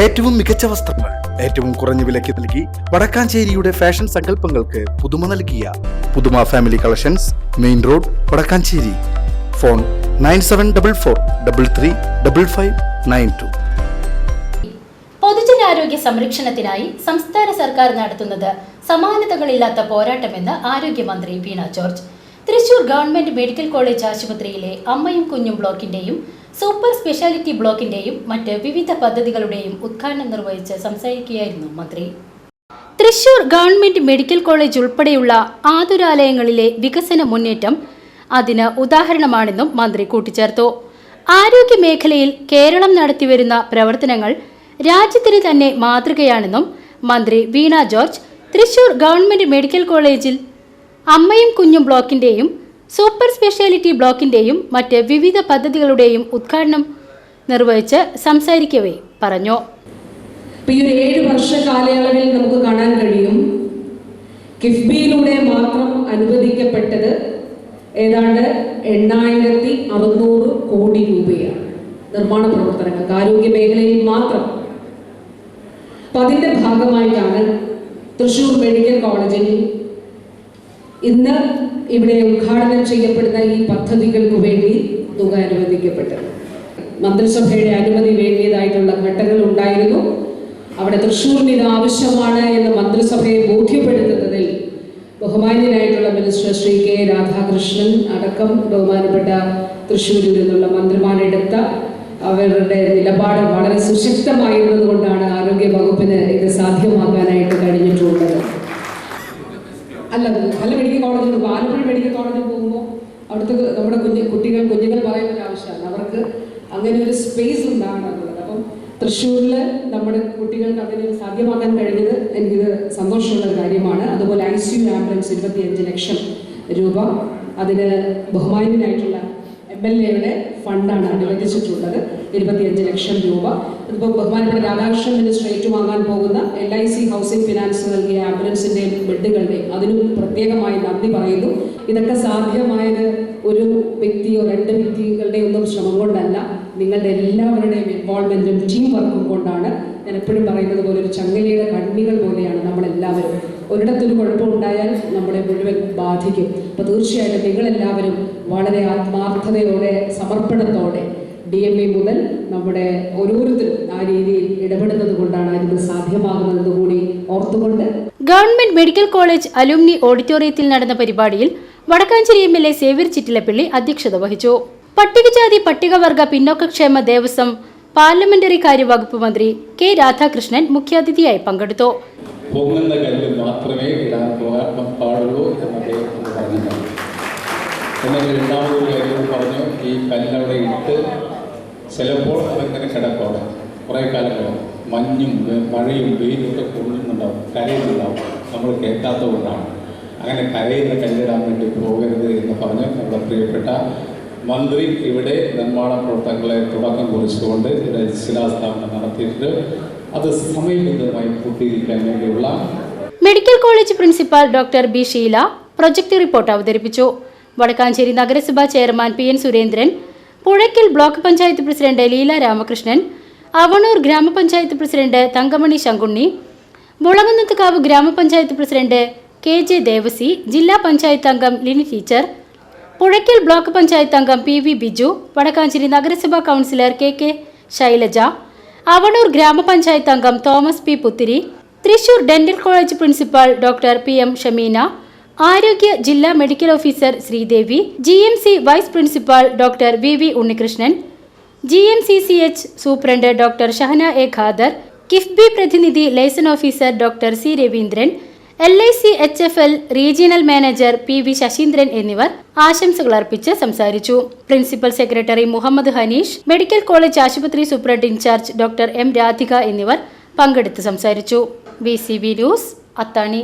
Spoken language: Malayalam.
ഏറ്റവും മികച്ച വസ്ത്രങ്ങൾ ഏറ്റവും കുറഞ്ഞ വിലയ്ക്ക് നൽകി വടക്കാഞ്ചേരിയുടെ ഫാഷൻ സങ്കല്പങ്ങൾക്ക് പുതുമ നൽകിയ Puthuma family collections main road Vadakkanchery. Phone nine seven double four double three double five nine two. പൊതുജനാരോഗ്യ സംരക്ഷണത്തിനായി സംസ്ഥാന സർക്കാർ നടത്തുന്നത് സമാനതകളില്ലാത്ത പോരാട്ടമെന്ന് ആരോഗ്യമന്ത്രി Veena George. Thrissur government medical college ആശുപത്രിയിലെ അമ്മയും കുഞ്ഞും ബ്ലോക്കിന്റെയും സൂപ്പർ സ്പെഷ്യാലിറ്റി ബ്ലോക്കിന്റെയും മറ്റ് വിവിധ പദ്ധതികളുടെയും ഉദ്ഘാടനം നിർവഹിച്ച് സംസാരിക്കുകയായിരുന്നു മന്ത്രി. തൃശൂർ ഗവൺമെന്റ് മെഡിക്കൽ കോളേജ് ഉൾപ്പെടെയുള്ള ആതുരാലയങ്ങളിലെ വികസന മുന്നേറ്റം അതിന് ഉദാഹരണമാണെന്നും മന്ത്രി കൂട്ടിച്ചേർത്തു. ആരോഗ്യ മേഖലയിൽ കേരളം നടത്തിവരുന്ന പ്രവർത്തനങ്ങൾ രാജ്യത്തിന് തന്നെ മാതൃകയാണെന്നും മന്ത്രി വീണ ജോർജ് തൃശൂർ ഗവൺമെന്റ് മെഡിക്കൽ കോളേജിൽ അമ്മയും കുഞ്ഞും ബ്ലോക്കിന്റെയും സൂപ്പർ സ്പെഷ്യാലിറ്റി ബ്ലോക്കിന്റെയും മറ്റ് വിവിധ പദ്ധതികളുടെയും ഉദ്ഘാടനം നിർവഹിച്ച് സംസാരിക്കവേ പറഞ്ഞു. ഏഴ് വർഷ കാലയളവിൽ നമുക്ക് കാണാൻ കഴിയും. കിഫ്ബിയിലൂടെ മാത്രം അനുവദിക്കപ്പെട്ടത് ഏതാണ്ട് എണ്ണായിരത്തി അറുന്നൂറ് കോടി രൂപയാണ് നിർമ്മാണ പ്രവർത്തനങ്ങൾക്ക്. ആരോഗ്യ മേഖലയിൽ മാത്രം. അപ്പൊ ഭാഗമായിട്ടാണ് തൃശ്ശൂർ മെഡിക്കൽ കോളേജിൽ ഇന്ന് ഇവിടെ ഉദ്ഘാടനം ചെയ്യപ്പെടുന്ന ഈ പദ്ധതികൾക്ക് വേണ്ടി തുക അനുവദിക്കപ്പെട്ടത് മന്ത്രിസഭയുടെ അനുമതി വേണ്ടിയതായിട്ടുള്ള ഘട്ടങ്ങൾ ഉണ്ടായിരുന്നു. അവിടെ തൃശ്ശൂരിന് ഇത് ആവശ്യമാണ് എന്ന് മന്ത്രിസഭയെ ബോധ്യപ്പെടുത്തുന്നതിൽ ബഹുമാന്യനായിട്ടുള്ള മിനിസ്റ്റർ ശ്രീ കെ രാധാകൃഷ്ണൻ അടക്കം ബഹുമാനപ്പെട്ട തൃശ്ശൂരിൽ നിന്നുള്ള മന്ത്രിമാരെടുത്ത അവരുടെ നിലപാട് വളരെ സുശക്തമായിരുന്നത് കൊണ്ടാണ് ആരോഗ്യ വകുപ്പിന് ഇത് സാധ്യമാക്കാനായിട്ട് കഴിഞ്ഞിട്ടുള്ളത് അല്ല പല മെഡിക്കൽ കോളേജിൽ ഇപ്പോൾ ആലപ്പുഴ മെഡിക്കൽ കോളേജിൽ പോകുമ്പോൾ അവിടുത്തെ നമ്മുടെ കുഞ്ഞ് കുട്ടികൾ കുഞ്ഞുങ്ങൾ പറയുന്ന ഒരു ആവശ്യമാണ്. അവർക്ക് അങ്ങനെ ഒരു സ്പേസ് ഉണ്ടാകണം എന്നുള്ളത്. അപ്പം തൃശ്ശൂരിൽ നമ്മുടെ കുട്ടികൾക്ക് അങ്ങനെ സാധ്യമാക്കാൻ കഴിഞ്ഞത് എനിക്കിത് സന്തോഷമുള്ള ഒരു കാര്യമാണ്. അതുപോലെ ഐ സി യു ആംബുലൻസ് ഇരുപത്തിയഞ്ച് ലക്ഷം രൂപ അതിന് ബഹുമാന്യനായിട്ടുള്ള എം എൽ എയുടെ ഫണ്ടാണ് അനുവദിച്ചിട്ടുള്ളത്. ഇരുപത്തിയഞ്ച് ലക്ഷം രൂപ. അതിപ്പോൾ ബഹുമാനപ്പെട്ട രാധാകൃഷ്ണൻ മിനിസ്റ്റർ ഏറ്റുവാങ്ങാൻ പോകുന്ന L I C housing finance നൽകിയ ആംബുലൻസിന്റെയും ബെഡുകളുടെയും അതിനും പ്രത്യേകമായി നന്ദി പറയുന്നു. ഇതൊക്കെ സാധ്യമായത് ഒരു വ്യക്തിയോ രണ്ട് വ്യക്തികളുടെ ഒന്നും ശ്രമം കൊണ്ടല്ല. നിങ്ങളുടെ എല്ലാവരുടെയും ഇൻവോൾവ്മെന്റും ടീം വർക്കും കൊണ്ടാണ് ഞാൻ എപ്പോഴും പറയുന്നത് പോലെ ഒരു ചങ്ങലയുടെ കണ്ണികൾ പോലെയാണ് നമ്മളെല്ലാവരും. ഒരിടത്തൊരു കുഴപ്പമുണ്ടായാൽ നമ്മളെ മുഴുവൻ ബാധിക്കും. അപ്പോൾ തീർച്ചയായിട്ടും നിങ്ങളെല്ലാവരും വളരെ ആത്മാർത്ഥതയോടെ സമർപ്പണത്തോടെ ഡി എം എ മുതൽ നമ്മുടെ ഓരോരുത്തരും ആ രീതിയിൽ ഇടപെടുന്നത് കൊണ്ടാണ് ഇത് സാധ്യമാകുന്നതെന്ന് കൂടി ഓർത്തുകൊണ്ട് ഗവൺമെന്റ് മെഡിക്കൽ കോളേജ് അലുമിനി ഓഡിറ്റോറിയത്തിൽ നടന്ന പരിപാടിയിൽ Vadakkanchery M L A Xavier Chittilappilly അധ്യക്ഷത വഹിച്ചു. പട്ടികജാതി പട്ടികവർഗ പിന്നോക്കക്ഷേമ ദേവസ്വം പാർലമെന്ററി കാര്യ വകുപ്പ് മന്ത്രി കെ രാധാകൃഷ്ണൻ മുഖ്യാതിഥിയായി പങ്കെടുത്തു. പൊങ്ങുന്ന മാത്രമേ പറഞ്ഞു ഈ ചിലപ്പോൾ അതിങ്ങനെ കിടക്കോടെ കുറേ കാലം മഞ്ഞും മഴയും വെയിലും ഒക്കെ കൊള്ളുന്നുണ്ടാവും കരയുന്നുണ്ടാവും. നമ്മൾ കേൾക്കാത്തതുകൊണ്ടാണ്. അങ്ങനെ കരയുന്ന കല്ലിടാൻ പറഞ്ഞ് നമ്മുടെ പ്രിയപ്പെട്ട മന്ത്രി ഇവിടെ നിർമ്മാണ പ്രവർത്തനങ്ങളെ തുടക്കം കുറിച്ചുകൊണ്ട് ഇവിടെ ശിലാസ്ഥാപനം നടത്തിയിട്ട് അത് സമയബന്ധിതമായി പൂർത്തീകരിക്കാൻ വേണ്ടിയുള്ള medical college principal doctor B Sheela project report അവതരിപ്പിച്ചു. വടക്കാഞ്ചേരി നഗരസഭാ chairman P N Surendran Puzhakkal block panchayat president Leela Ramakrishnan Avanoor ഗ്രാമപഞ്ചായത്ത് പ്രസിഡന്റ് തങ്കമണി ശങ്കുണ്ണി മുളങ്ങുന്നത്തുകാവ് ഗ്രാമപഞ്ചായത്ത് പ്രസിഡന്റ് കെ ജെ ദേവസി ജില്ലാ പഞ്ചായത്ത് അംഗം ലിനി ടീച്ചർ പുഴയ്ക്കൽ ബ്ലോക്ക് പഞ്ചായത്ത് അംഗം പി വി ബിജു വടക്കാഞ്ചേരി നഗരസഭാ councillor K K Shailaja Avanoor ഗ്രാമപഞ്ചായത്ത് അംഗം Thomas P Puthiri Thrissur dental college principal doctor P M Shameena ആരോഗ്യ ജില്ലാ medical officer Sreedevi G M C vice principal doctor V V Unnikrishnan G M C C H superintendent doctor Shahana A Khader KIIFB പ്രതിനിധി liaison officer doctor C Raveendran L I C H F L regional manager P V Sasheendran എന്നിവർ ആശംസകൾ അർപ്പിച്ച് സംസാരിച്ചു. Principal secretary Muhammad Haneesh medical college ആശുപത്രി superintendent in charge doctor M Radhika എന്നിവർ പങ്കെടുത്ത് സംസാരിച്ചു. B C B news Athani.